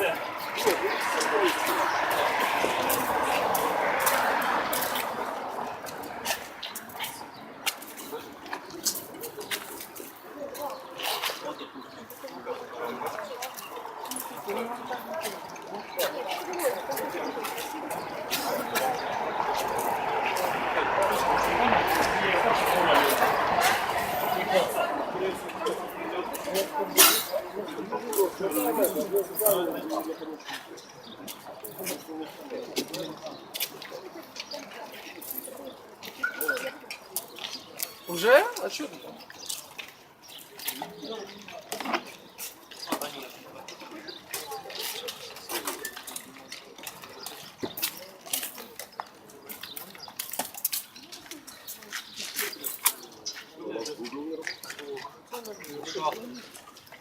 です。Уже? А что ты там?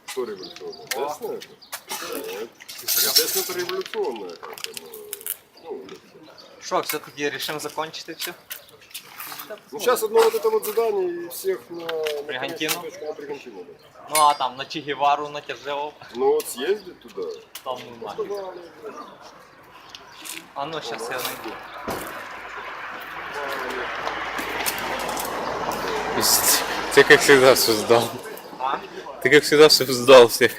Что революционное? Это? Нет. Это революционное как-то. ну, все-таки решим закончить все? Ну, сейчас одно вот это вот задание и всех на, на Бригантину? конечную точку, на Бригантину, да. Ну а там на Чигевару натяжел, Ну вот съездить туда. там нафиг. Сказали, А ну сейчас я найду. Ты как всегда все сдал. А? Ты как всегда все сдал всех.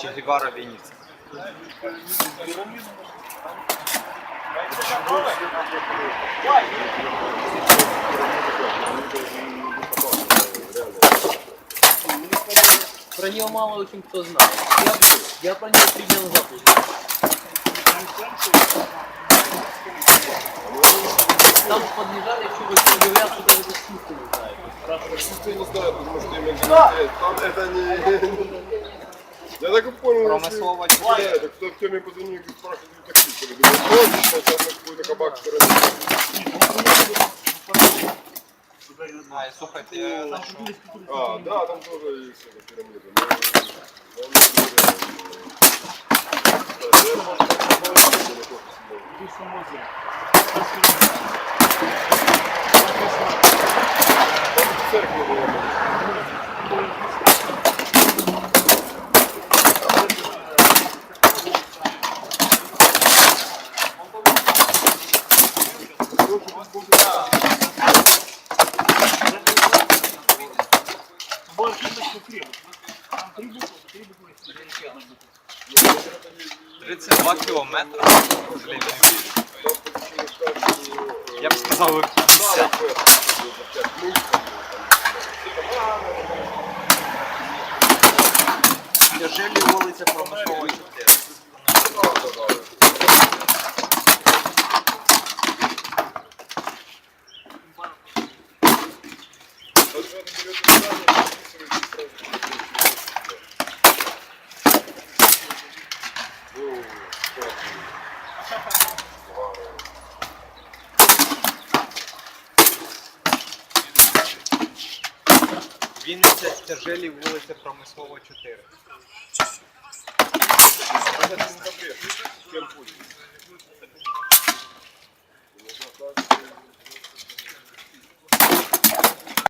Чигевара Венеция. Про нее мало очень кто знает. Я, я про нее три дня назад узнал. Там подъезжали, вы говорят, что даже слухи не знают. Большинство не знают, потому что им. Там это не... Я так и понял, Промыслово Да, это кто в теме позвонил и спрашивает у таксиста. Я думаю, кабак. А, и слухайте, я знайшов. А, да, там тоже есть эта пирамида. Ну, я не 32 кілометри. з лінії. Я б сказав, ви 50. Тяжелі вулиця Промислова 4. Вінниця тяжелі вулиця Промислова 4.